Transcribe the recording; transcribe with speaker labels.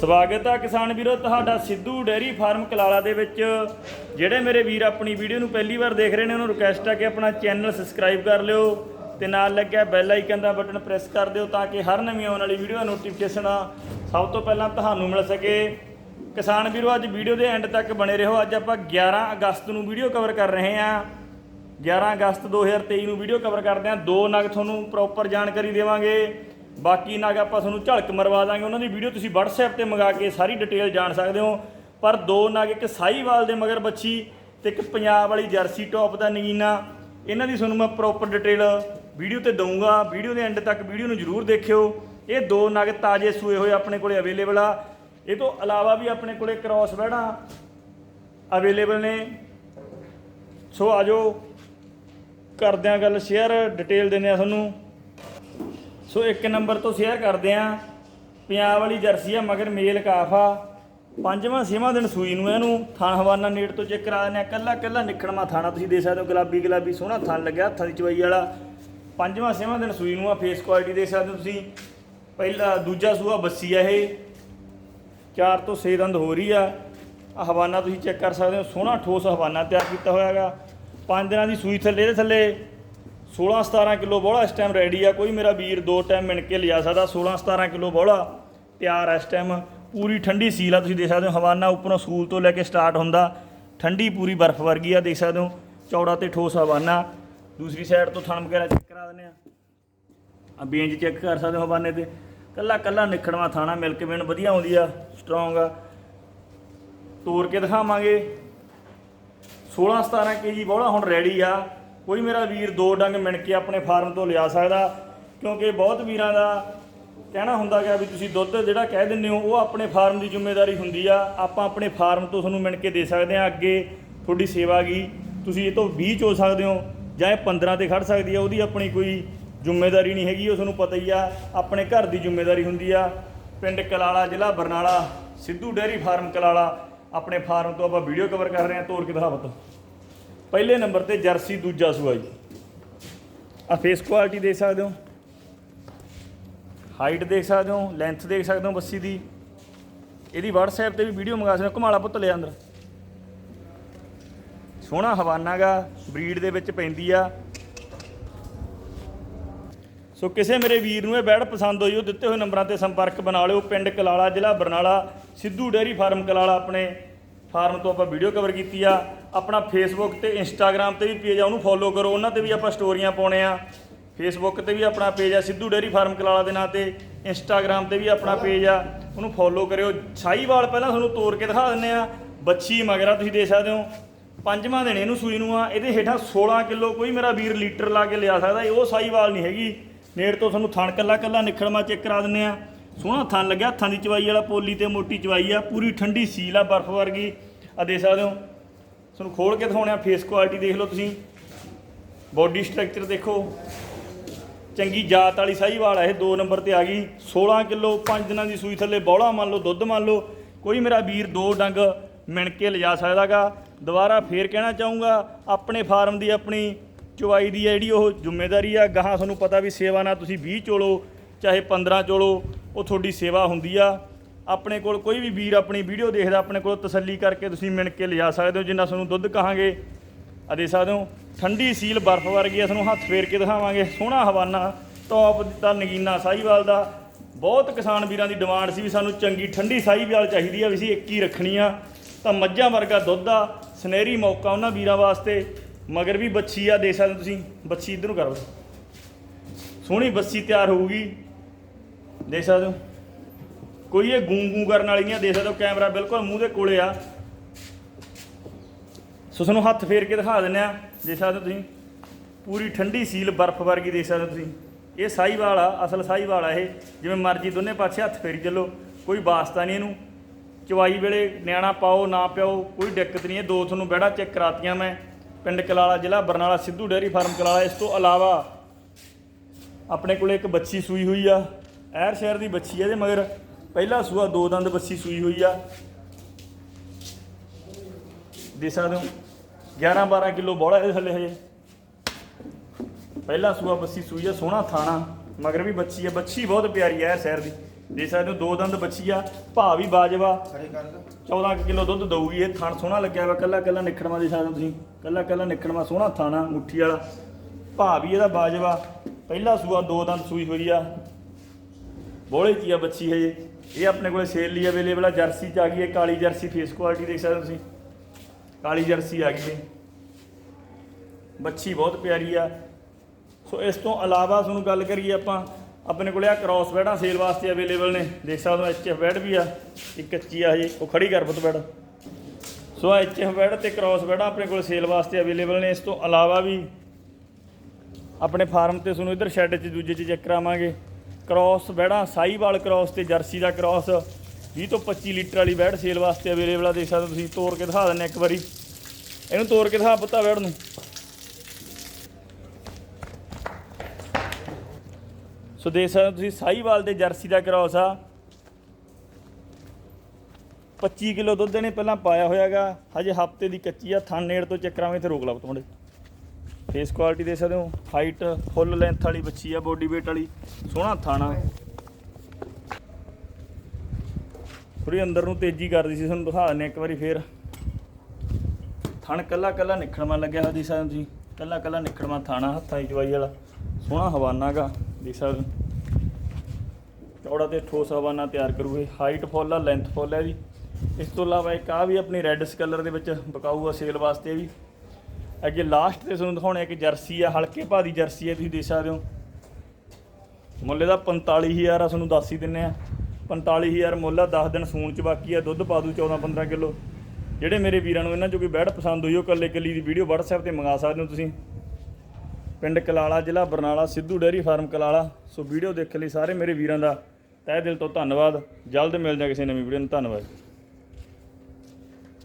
Speaker 1: ਸਵਾਗਤ ਹੈ ਕਿਸਾਨ ਵੀਰੋ, ਤੁਹਾਡਾ ਸਿੱਧੂ ਡੇਅਰੀ ਫਾਰਮ ਕਲਾਲਾ ਦੇ ਵਿੱਚ। ਜਿਹੜੇ ਮੇਰੇ ਵੀਰ ਆਪਣੀ ਵੀਡੀਓ ਨੂੰ ਪਹਿਲੀ ਵਾਰ ਦੇਖ ਰਹੇ ਨੇ, ਉਹਨਾਂ ਨੂੰ ਰਿਕਵੈਸਟ ਹੈ ਕਿ ਆਪਣਾ ਚੈਨਲ ਸਬਸਕ੍ਰਾਈਬ ਕਰ ਲਿਓ ਤੇ ਨਾਲ ਲੱਗਿਆ ਬੈਲ ਆਈਕਨ ਦਾ ਬਟਨ ਪ੍ਰੈਸ ਕਰ ਦਿਓ ਤਾਂ ਕਿ ਹਰ ਨਵੀਂ ਆਉਣ ਵਾਲੀ ਵੀਡੀਓ ਦਾ ਨੋਟੀਫਿਕੇਸ਼ਨ ਸਭ ਤੋਂ ਪਹਿਲਾਂ ਤੁਹਾਨੂੰ ਮਿਲ ਸਕੇ। ਕਿਸਾਨ ਵੀਰੋ, ਅੱਜ ਵੀਡੀਓ ਦੇ ਐਂਡ ਤੱਕ ਬਣੇ ਰਹੋ। ਅੱਜ ਆਪਾਂ 11 ਅਗਸਤ ਨੂੰ ਵੀਡੀਓ ਕਵਰ ਕਰ ਰਹੇ ਹਾਂ। 11 ਅਗਸਤ 2023 ਨੂੰ ਵੀਡੀਓ ਕਵਰ ਕਰਦੇ ਹਾਂ। ਦੋ ਨਗ ਤੁਹਾਨੂੰ ਪ੍ਰੋਪਰ ਜਾਣਕਾਰੀ ਦੇਵਾਂਗੇ। ਬਾਕੀ ਨਗ ਆਪਾਂ ਤੁਹਾਨੂੰ ਝਲਕ ਮਰਵਾ ਦਾਂਗੇ, ਉਹਨਾਂ ਦੀ ਵੀਡੀਓ ਤੁਸੀਂ WhatsApp ਤੇ ਮੰਗਾ ਕੇ ਸਾਰੀ ਡਿਟੇਲ ਜਾਣ ਸਕਦੇ ਹੋ। ਪਰ ਦੋ ਨਗ ਇੱਕ ਸਾਈਵਾਲ ਦੇ ਮਗਰ ਬੱਚੀ ਤੇ ਇੱਕ ਪੰਜਾਬ ਵਾਲੀ ਜਰਸੀ ਟੌਪ ਦਾ ਨਗੀਨਾ, ਇਹਨਾਂ ਦੀ ਤੁਹਾਨੂੰ ਮੈਂ ਪ੍ਰੋਪਰ ਡਿਟੇਲ ਵੀਡੀਓ ਤੇ ਦਊਂਗਾ। ਵੀਡੀਓ ਦੇ ਐਂਡ ਤੱਕ ਵੀਡੀਓ ਨੂੰ ਜਰੂਰ ਦੇਖਿਓ। ਇਹ ਦੋ ਨਗ ਤਾਜ਼ੇ ਸੂਏ ਹੋਏ ਆਪਣੇ ਕੋਲੇ ਅਵੇਲੇਬਲ ਆ। ਇਹ ਤੋਂ ਇਲਾਵਾ ਵੀ ਆਪਣੇ ਕੋਲੇ ਕ੍ਰਾਸ ਬੈੜਾਂ ਅਵੇਲੇਬਲ ਨੇ। ਸੋ ਆਜੋ ਕਰਦੇ ਆ ਗੱਲ ਸ਼ੇਅਰ ਡਿਟੇਲ ਦਿੰਦੇ ਆ ਤੁਹਾਨੂੰ। ਸੋ ਇੱਕ ਨੰਬਰ ਤੋਂ ਸ਼ੇਅਰ ਕਰਦੇ ਆ। ਪੰਜਾਬ ਵਾਲੀ ਜਰਸੀ ਆ, ਮਗਰ ਮੇਲ ਕਾਫਾ ਪੰਜਵਾਂ, ਛੇਵਾਂ ਦਿਨ ਸੂਈ ਨੂੰ ਇਹਨੂੰ ਥਣ ਹਵਾਨਾ ਨੇੜ ਤੋਂ ਚੈੱਕ ਕਰਾ ਦਿੰਦੇ ਆ। ਕੱਲਾ ਕੱਲਾ ਨਿਖੜਮਾ ਥਾਣਾ ਤੁਸੀਂ ਦੇ ਸਕਦੇ ਹੋ, ਗੁਲਾਬੀ ਗੁਲਾਬੀ ਸੋਹਣਾ ਥਣ ਲੱਗਿਆ, ਹੱਥਾਂ ਦੀ ਚਵਾਈ ਵਾਲਾ। ਪੰਜਵਾਂ, ਛੇਵਾਂ ਦਿਨ ਸੂਈ ਨੂੰ ਆ ਫੇਸ ਕੁਆਲਿਟੀ ਦੇ ਸਕਦੇ ਹੋ ਤੁਸੀਂ। ਪਹਿਲਾ, ਦੂਜਾ ਸੂਆ ਬੱਸੀ ਆ ਇਹ। ਚਾਰ ਤੋਂ 6 ਦੰਦ ਹੋ ਰਹੀ ਆ। ਆਹ ਹਵਾਨਾ ਤੁਸੀਂ ਚੈੱਕ ਕਰ ਸਕਦੇ ਹੋ, ਸੋਹਣਾ ਠੋਸ ਹਵਾਨਾ ਤਿਆਰ ਕੀਤਾ ਹੋਇਆ ਹੈਗਾ। ਪੰਜ ਦਿਨਾਂ ਦੀ ਸੂਈ ਥੱਲੇ ਦੇ ਥੱਲੇ। 16 17 ਕਿਲੋ ਬੋਲਾ ਇਸ ਟਾਈਮ ਰੈਡੀ ਆ। ਕੋਈ ਮੇਰਾ ਵੀਰ ਦੋ ਟਾਈਮ ਮਿਣ ਕੇ ਲਿਆ ਸਕਦਾ। 16 17 ਕਿਲੋ ਬੋਲਾ ਤਿਆਰ ਆ ਇਸ ਟਾਈਮ ਪੂਰੀ ਠੰਡੀ ਸੀਲ ਆ, ਤੁਸੀਂ ਦੇਖ ਸਕਦੇ ਹੋ। ਹਵਾਨਾ ਉੱਪਰੋਂ ਸੂਲ ਤੋਂ ਲੈ ਕੇ ਸਟਾਰਟ ਹੁੰਦਾ। ਠੰਡੀ ਪੂਰੀ ਬਰਫ਼ ਵਰਗੀ ਆ, ਦੇਖ ਸਕਦੇ ਹੋ। ਚੌੜਾ ਤੇ ਠੋਸ ਹਵਾਨਾ। ਦੂਸਰੀ ਸਾਈਡ ਤੋਂ ਥਣ ਵਗੈਰਾ ਚੈੱਕ ਕਰਾ ਦਿੰਦੇ ਆ। ਆ ਬੇਂਜ ਚੈੱਕ ਕਰ ਸਕਦੇ ਹੋ ਹਵਾਨੇ ਤੇ। ਕੱਲਾ ਕੱਲਾ ਨਿਖੜਵਾ ਥਾਣਾ ਮਿਲਕ ਵੇਣ ਵਧੀਆ ਆਉਂਦੀ ਆ ਸਟਰੋਂਗ ਆ। ਤੋੜ ਕੇ ਦਿਖਾਵਾਂਗੇ। 16 17 ਕੇਜੀ ਬੋਲਾ ਹੁਣ ਰੈਡੀ ਆ। ਕੋਈ ਮੇਰਾ ਵੀਰ ਦੋ ਡੰਗ ਮਿਣ ਕੇ ਆਪਣੇ ਫਾਰਮ ਤੋਂ ਲਿਆ ਸਕਦਾ, ਕਿਉਂਕਿ ਬਹੁਤ ਵੀਰਾਂ ਦਾ ਕਹਿਣਾ ਹੁੰਦਾ ਗਿਆ ਵੀ ਤੁਸੀਂ ਦੁੱਧ ਜਿਹੜਾ ਕਹਿ ਦਿੰਦੇ ਹੋ, ਉਹ ਆਪਣੇ ਫਾਰਮ ਦੀ ਜ਼ਿੰਮੇਵਾਰੀ ਹੁੰਦੀ ਆ। ਆਪਾਂ ਆਪਣੇ ਫਾਰਮ ਤੋਂ ਤੁਹਾਨੂੰ ਮਿਣ ਕੇ ਦੇ ਸਕਦੇ ਆ ਅੱਗੇ ਤੁਹਾਡੀ ਸੇਵਾ ਗਈ ਤੁਸੀਂ ਇਹ ਤੋਂ 20 ਚੋ ਸਕਦੇ ਹੋ ਜਾਂ ਇਹ 15 ਤੇ ਖੜ ਸਕਦੀ ਆ, ਉਹਦੀ ਆਪਣੀ ਕੋਈ ਜ਼ਿੰਮੇਵਾਰੀ ਨਹੀਂ ਹੈਗੀ, ਉਹ ਤੁਹਾਨੂੰ ਪਤਾ ਹੀ ਆ, ਆਪਣੇ ਘਰ ਦੀ ਜ਼ਿੰਮੇਵਾਰੀ ਹੁੰਦੀ ਆ। ਪਿੰਡ ਕਲਾਲਾ, ਜ਼ਿਲ੍ਹਾ ਬਰਨਾਲਾ, ਸਿੱਧੂ ਡੇਅਰੀ ਫਾਰਮ ਕਲਾਲਾ, ਆਪਣੇ ਫਾਰਮ ਤੋਂ ਆਪਾਂ ਵੀਡੀਓ ਕਵਰ ਕਰ ਰਹੇ ਹਾਂ ਤੋਰ ਕੇ ਦਿਖਾਵਤ ਪਹਿਲੇ ਨੰਬਰ ਤੇ ਜਰਸੀ, ਦੂਜਾ ਸੂਆ ਜੀ। ਆ ਫੇਸ ਕੁਆਲਿਟੀ ਦੇਖ ਸਕਦੇ ਹੋ। ਹਾਈਟ ਦੇਖ ਸਕਦੇ ਹੋ ਲੈਂਥ ਦੇਖ ਸਕਦੇ ਹੋ ਬੱਸੀ ਦੀ। ਇਹਦੀ WhatsApp ਤੇ ਵੀ ਵੀਡੀਓ ਮੰਗਾ ਸਕਦੇ ਹੋ, ਘੁਮਾਲਾ ਪੁੱਤ ਲਿਆ ਅੰਦਰ। ਸੋਹਣਾ ਹਵਾਨਾ ਗਾ ਬਰੀਡ ਦੇ ਵਿੱਚ ਪੈਂਦੀ ਆ। ਸੋ ਕਿਸੇ ਮੇਰੇ ਵੀਰ ਨੂੰ ਇਹ ਬੈੜ ਪਸੰਦ ਹੋਈ, ਉਹ ਦਿੱਤੇ ਹੋਏ ਨੰਬਰਾਂ ਤੇ ਸੰਪਰਕ ਬਣਾ ਲਿਓ। ਪਿੰਡ ਕਲਾਲਾ ਜ਼ਿਲ੍ਹਾ ਬਰਨਾਲਾ, ਸਿੱਧੂ ਡੇਅਰੀ ਫਾਰਮ ਕਲਾਲਾ ਆਪਣੇ ਫਾਰਮ ਤੋਂ ਆਪਾਂ ਵੀਡੀਓ ਕਵਰ ਕੀਤੀ ਆ। ਆਪਣਾ ਫੇਸਬੁੱਕ ਤੇ ਇੰਸਟਾਗ੍ਰam ਤੇ ਵੀ ਪੇਜ ਆ, ਉਹਨੂੰ ਫੋਲੋ ਕਰੋ, ਉਹਨਾਂ ਤੇ ਵੀ ਆਪਾਂ ਸਟੋਰੀਆਂ ਪਾਉਣੇ ਆ। ਫੇਸਬੁੱਕ ਤੇ ਵੀ ਆਪਣਾ ਪੇਜ ਆ, ਸਿੱਧੂ ਡੇਅਰੀ ਫਾਰਮ ਕਲਾਲਾ ਦੇ ਨਾਂ ਤੇ। ਇੰਸਟਾਗ੍ਰam ਤੇ ਵੀ ਆਪਣਾ ਪੇਜ ਆ, ਉਹਨੂੰ ਫੋਲੋ ਕਰਿਓ। ਸਾਈਵਾਲ ਪਹਿਲਾਂ ਤੁਹਾਨੂੰ ਤੋੜ ਕੇ ਦਿਖਾ ਦਿੰਨੇ ਆ। ਬੱਚੀ ਮਗਰਾ ਤੁਸੀਂ ਦੇ ਸਕਦੇ ਹੋ। ਪੰਜਵਾਂ ਦਿਨ ਇਹਨੂੰ ਸੂਈ ਨੂੰ ਆ। ਇਹਦੇ ਹੇਠਾਂ 16 ਕਿਲੋ ਕੋਈ ਮੇਰਾ ਵੀਰ ਲੀਟਰ ਲਾ ਕੇ ਲਿਆ ਸਕਦਾ। ਇਹ ਉਹ ਸਾਈਵਾਲ ਨਹੀਂ ਹੈਗੀ। ਨੇੜ ਤੋਂ ਤੁਹਾਨੂੰ ਥਣ ਕੱਲਾ ਕੱਲਾ ਨਿਖੜਮਾ ਚੈੱਕ ਕਰਾ ਦਿੰਨੇ ਆ। ਸੋਹਣਾ ਥਣ ਲੱਗਿਆ। ਹੱਥਾਂ ਦੀ ਚਵਾਈ ਵਾਲਾ ਪੋਲੀ ਤੇ ਮੋਟੀ ਚਵਾਈ ਆ। ਪੂਰੀ ਠੰਡੀ ਸੀਲ ਆ ਬਰਫ਼ ਵਰਗੀ। ਆ ਦੇ ਸਕਦੇ ਹੋ। ਤੁਹਾਨੂੰ ਖੋਲ ਕੇ ਦਿਖਾਉਣੇ ਆ ਫੇਸ ਕੁਆਲਿਟੀ ਦੇਖ ਲਓ ਤੁਸੀਂ। ਬੋਡੀ ਸਟਰਕਚਰ ਦੇਖੋ। ਚੰਗੀ ਜਾਤ ਵਾਲੀ ਸਾਹੀਵਾਲ ਆ ਇਹ 2 ਨੰਬਰ ਤੇ ਆ ਗਈ। 16 ਕਿਲੋ 5 ਦਿਨਾਂ ਦੀ ਸੂਈ ਥੱਲੇ ਬੌਲਾ ਮੰਨ ਲਓ, ਦੁੱਧ ਮੰਨ ਲਓ। ਕੋਈ ਮੇਰਾ ਵੀਰ ਦੋ ਡੰਗ ਮਿਣ ਕੇ ਲਿਜਾ ਸਕਦਾਗਾ। ਦੁਬਾਰਾ ਫੇਰ ਕਹਿਣਾ ਚਾਹੂੰਗਾ, ਆਪਣੇ ਫਾਰਮ ਦੀ ਆਪਣੀ ਚੁਵਾਈ ਦੀ ਆ ਜਿਹੜੀ ਉਹ ਜ਼ਿੰਮੇਵਾਰੀ ਆ। ਗਾਹਾਂ ਤੁਹਾਨੂੰ ਪਤਾ ਵੀ ਸੇਵਾ ਨਾਲ ਤੁਸੀਂ 20 ਚੋਲੋ, ਚਾਹੇ 15 ਚੋਲੋ, ਉਹ ਤੁਹਾਡੀ ਸੇਵਾ ਹੁੰਦੀ ਆ। ਆਪਣੇ ਕੋਲ ਕੋਈ ਵੀ ਵੀਰ ਆਪਣੀ ਵੀਡੀਓ ਦੇਖਦਾ, ਆਪਣੇ ਕੋਲ ਤਸੱਲੀ ਕਰਕੇ ਤੁਸੀਂ ਮਿਣ ਕੇ ਲਿਜਾ ਸਕਦੇ ਹੋ, ਜਿੰਨਾ ਤੁਹਾਨੂੰ ਦੁੱਧ ਕਹਾਂਗੇ। ਆ ਦੇ ਸਕਦੇ ਹੋ ਠੰਡੀ ਸੀਲ ਬਰਫ਼ ਵਰਗੀ ਆ ਨੂੰ ਹੱਥ ਫੇਰ ਕੇ ਦਿਖਾਵਾਂਗੇ। ਸੋਹਣਾ ਹਵਾਨਾ ਟੌਪ ਦਾ ਨਗੀਨਾ ਸਾਹੀਵਾਲ ਦਾ। ਬਹੁਤ ਕਿਸਾਨ ਵੀਰਾਂ ਦੀ ਡਿਮਾਂਡ ਸੀ ਵੀ ਸਾਨੂੰ ਚੰਗੀ ਠੰਡੀ ਸਾਹੀਵਾਲ ਚਾਹੀਦੀ ਆ, ਵੀ ਅਸੀਂ ਇੱਕ ਹੀ ਰੱਖਣੀ ਆ। ਤਾਂ ਮੱਝਾਂ ਵਰਗਾ ਦੁੱਧ ਆ, ਸੁਨਹਿਰੀ ਮੌਕਾ ਉਹਨਾਂ ਵੀਰਾਂ ਵਾਸਤੇ। ਮਗਰ ਵੀ ਬੱਚੀ ਆ ਦੇ ਸਕਦੇ ਹੋ ਤੁਸੀਂ ਬੱਚੀ ਇਧਰ ਨੂੰ ਕਰੋ ਸੋਹਣੀ ਬੱਸੀ ਤਿਆਰ ਹੋਊਗੀ। ਦੇਖ ਸਕਦੇ ਹੋ। ਕੋਈ ਇਹ ਗੂੰ ਗੂੰ ਕਰਨ ਵਾਲੀ ਨਹੀਂ ਦੇਖ ਸਕਦੇ ਹੋ, ਕੈਮਰਾ ਬਿਲਕੁਲ ਮੂੰਹ ਦੇ ਕੋਲੇ ਆ। ਸੋ ਤੁਹਾਨੂੰ ਹੱਥ ਫੇਰ ਕੇ ਦਿਖਾ ਦਿੰਨੇ ਆ, ਦੇਖ ਸਕਦੇ ਹੋ ਤੁਸੀਂ। ਪੂਰੀ ਠੰਡੀ ਸੀਲ ਬਰਫ਼ ਵਰਗੀ ਦੇਖ ਸਕਦੇ ਹੋ ਤੁਸੀਂ। ਇਹ ਸਾਹੀਵਾਲ ਆ, ਅਸਲ ਸਾਹੀਵਾਲ ਆ ਇਹ। ਜਿਵੇਂ ਮਰਜ਼ੀ ਦੋਨੇ ਪਾਸੇ ਹੱਥ ਫੇਰੀ ਚੱਲੋ, ਕੋਈ ਵਾਸਤਾ ਨਹੀਂ ਇਹਨੂੰ। ਚਵਾਈ ਵੇਲੇ ਨਿਆਣਾ ਪਾਓ, ਨਾ ਪਿਓ ਕੋਈ ਦਿੱਕਤ ਨਹੀਂ। ਹੈ ਦੋ ਤੁਹਾਨੂੰ ਬੈੜਾ ਚੈੱਕ ਕਰਾਤੀਆਂ ਮੈਂ। ਪਿੰਡ ਕਲਾਲਾ ਜ਼ਿਲ੍ਹਾ, ਬਰਨਾਲਾ ਸਿੱਧੂ ਡੇਅਰੀ ਫਾਰਮ ਕਲਾਲਾ। ਇਸ ਤੋਂ ਇਲਾਵਾ ਆਪਣੇ ਕੋਲੇ ਇੱਕ ਬੱਚੀ ਸੂਈ ਹੋਈ ਆ। ਐਰ ਸ਼ਹਿਰ ਦੀ ਬੱਚੀ ਆ ਇਹਦੇ ਮਗਰ। ਪਹਿਲਾ ਸੂਆ ਦੋ ਦੰਦ ਬੱਚੀ ਸੂਈ ਹੋਈ ਆ। ਦੇ ਸਕਦੇ ਹੋ 11 12 ਕਿਲੋ ਬੋਲਾ ਇਹਦੇ ਥੱਲੇ ਹਜੇ। ਪਹਿਲਾ ਸੂਆ ਬੱਸੀ ਸੂਈ ਆ ਸੋਹਣਾ ਥਾਣਾ ਮਗਰ ਵੀ ਬੱਚੀ ਆ। ਬੱਚੀ ਬਹੁਤ ਪਿਆਰੀ ਐ ਸ਼ਹਿਰ ਦੀ। ਦੇ ਸਕਦੇ ਹੋ ਦੋ ਦੰਦ ਬੱਚੀ ਆ ਭਾ ਵੀ ਬਾਜਵਾ।
Speaker 2: ਖੜੇ ਕਰ ਦੋ।
Speaker 1: 14 ਕਿਲੋ ਦੁੱਧ ਦਊਗੀ ਇਹ ਥਣ ਸੋਹਣਾ ਲੱਗਿਆ ਵਾ ਕੱਲਾ ਕੱਲਾ ਨਿਖੜਵਾ ਦੇ ਸਕਦੇ ਤੁਸੀਂ। ਕੱਲਾ ਕੱਲਾ ਨਿਖੜਵਾ ਸੋਹਣਾ ਥਾਣਾ ਮੁੱਠੀ ਵਾਲਾ। ਭਾ ਵੀ ਇਹਦਾ ਬਾਜਵਾ। ਪਹਿਲਾ ਸੂਆ ਦੋ ਦੰਦ ਸੂਈ ਹੋਈ ਆ। ਬੋਲੇ ਕੀ ਆ ਬੱਚੀ ਹੈ ਇਹ ਆਪਣੇ ਕੋਲ ਸੇਲ ਲਈ ਅਵੇਲੇਬਲ ਆ ਜਰਸੀ ਚ ਆ ਗਈ ਹੈ ਕਾਲੀ ਜਰਸੀ ਫੇਸ ਕੁਆਲਿਟੀ ਦੇਖ ਸਕਦੇ ਹੋ ਤੁਸੀਂ। ਕਾਲੀ ਜਰਸੀ ਆ ਗਈ ਹੈ ਬੱਚੀ ਬਹੁਤ ਪਿਆਰੀ ਆ। ਸੋ ਇਸ ਤੋਂ ਇਲਾਵਾ ਤੁਹਾਨੂੰ ਗੱਲ ਕਰੀਏ ਆਪਾਂ, ਆਪਣੇ ਕੋਲੇ ਆ ਕ੍ਰਾਸ ਬੈਡਾਂ ਸੇਲ ਵਾਸਤੇ ਅਵੇਲੇਬਲ ਨੇ। ਦੇਖ ਸਕਦੇ ਹੋ ਐਚਐਫ ਬੈਡ ਵੀ ਆ, ਇੱਕ ਕੱਚੀ ਆ ਹਜੇ, ਉਹ ਖੜੀ ਕਰ ਪੁੱਤ ਬੈਡ ਸੋ ਐਚਐਫ ਬੈਡ ਤੇ ਕ੍ਰਾਸ ਬੈਡਾਂ ਆਪਣੇ ਕੋਲ ਸੇਲ ਵਾਸਤੇ ਅਵੇਲੇਬਲ ਨੇ। ਇਸ ਤੋਂ ਇਲਾਵਾ ਵੀ ਆਪਣੇ ਫਾਰਮ ਤੇ ਤੁਹਾਨੂੰ ਇੱਧਰ ਸ਼ੈੱਡ 'ਚ, ਦੂਜੇ 'ਚ ਚੈੱਕ ਕਰਾਵਾਂਗੇ। ਕ੍ਰਾਸ ਬੈੜਾਂ ਸਾਈਵਾਲ ਕ੍ਰਾਸ ਤੇ ਜਰਸੀ ਦਾ ਕ੍ਰਾਸ। 20 ਤੋਂ 25 ਲੀਟਰ ਵਾਲੀ ਬੈੜ ਸੇਲ ਵਾਸਤੇ ਅਵੇਲੇਬਲ ਆ, ਦੇਖ ਸਕਦੇ ਹੋ ਤੁਸੀਂ ਤੋੜ ਕੇ ਦਿਖਾ ਦਿੰਨੇ ਇੱਕ ਵਾਰੀ। ਇਹਨੂੰ ਤੋੜ ਕੇ ਦਿਖਾ ਪੁੱਤਾ ਬੈੜ ਨੂੰ। ਸੋ ਦੇਖ ਸਕਦੇ ਹੋ ਤੁਸੀਂ, ਸਾਈਵਾਲ ਤੇ ਜਰਸੀ ਦਾ ਕ੍ਰਾਸ ਆ। 25 ਕਿਲੋ ਦੁੱਧ ਇਹਨੇ ਪਹਿਲਾਂ ਪਾਇਆ ਹੋਇਆਗਾ, ਹਜੇ ਹਫ਼ਤੇ ਦੀ ਕੱਚੀ ਆ ਥਣ ਨੇੜ ਤੋਂ ਚੱਕਰਾਵੇਂ ਤੇ ਰੋਕ ਲਾ ਤੁਹਾਡੇ ਫੇਸ ਕੁਆਲਿਟੀ ਦੇ ਸਕਦੇ ਹੋ ਹਾਈਟ ਫੁੱਲ ਲੈਂਥ ਵਾਲੀ ਬੱਚੀ ਆ ਬੋਡੀ weight ਵਾਲੀ, ਸੋਹਣਾ ਥਾਣਾ। ਥੋੜੀ ਅੰਦਰ ਨੂੰ ਤੇਜ਼ੀ ਕਰਦੀ ਸੀ, ਤੁਹਾਨੂੰ ਦਿਖਾ ਦਿੰਨੇ ਇੱਕ ਵਾਰੀ ਫੇਰ। ਥਣ ਕੱਲਾ ਕੱਲਾ ਨਿਖੜਵਾ ਲੱਗਿਆ ਹੋਇਆ ਦੀ ਸਕਦੇ ਹੋ ਤੁਸੀਂ। ਕੱਲਾ ਕੱਲਾ ਨਿਖੜਵਾ ਥਾਣਾ, ਹੱਥਾਂ ਦੀ ਜਵਾਈ ਵਾਲਾ। ਸੋਹਣਾ ਹਵਾਨਾ ਗਾ, ਦੇਖ ਸਕਦੇ ਚੌੜਾ ਤੇ ਠੋਸ ਹਵਾਨਾ ਤਿਆਰ ਕਰੂਗੇ। ਹਾਈਟ ਫੁੱਲ ਆ ਲੈਂਥ ਫੁੱਲ ਹੈ ਇਹਦੀ ਇਸ ਤੋਂ ਇਲਾਵਾ ਇੱਕ ਆ ਵੀ ਆਪਣੀ ਰੈੱਡਸ ਕਲਰ ਦੇ ਵਿੱਚ ਬਕਾਊ ਆ ਸੇਲ ਵਾਸਤੇ ਵੀ। ਅੱਗੇ ਲਾਸਟ ਤੇ ਤੁਹਾਨੂੰ ਦਿਖਾਉਣਾ ਇੱਕ ਜਰਸੀ ਆ, ਹਲਕੇ ਭਾਅ ਦੀ ਜਰਸੀ ਹੈ ਤੁਸੀਂ ਦੇਖ ਸਕਦੇ ਹੋ। ਮੁੱਲ ਇਹਦਾ 45000 ਆ, ਤੁਹਾਨੂੰ ਦੱਸ ਹੀ ਦਿੰਨੇ ਆ। 45000 ਮੁੱਲ ਆ 10 ਦਿਨ ਸੂਣ ਚ ਬਾਕੀ ਆ, ਦੁੱਧ ਪਾ ਦੂ 14 15 ਕਿਲੋ। ਜਿਹੜੇ ਮੇਰੇ ਵੀਰਾਂ ਨੂੰ ਇਹਨਾਂ ਚੋਂ ਕੋਈ ਬੈੜ ਪਸੰਦ ਹੋਈ, ਉਹ ਕੱਲੇ ਕੱਲੀ ਦੀ ਵੀਡੀਓ WhatsApp ਤੇ ਮੰਗਾ ਸਕਦੇ ਹੋ ਤੁਸੀਂ। ਪਿੰਡ ਕਲਾਲਾ, ਜ਼ਿਲ੍ਹਾ Barnala, Sidhu dairy farm Kalala. So video ਦੇਖਣ ਲਈ ਸਾਰੇ ਮੇਰੇ ਵੀਰਾਂ ਦਾ ਤਹਿ ਦਿਲ ਤੋਂ ਧੰਨਵਾਦ। ਜਲਦ ਮਿਲ ਜਾ ਕਿਸੇ ਨਵੀਂ ਵੀਡੀਓ ਨੂੰ। ਧੰਨਵਾਦ।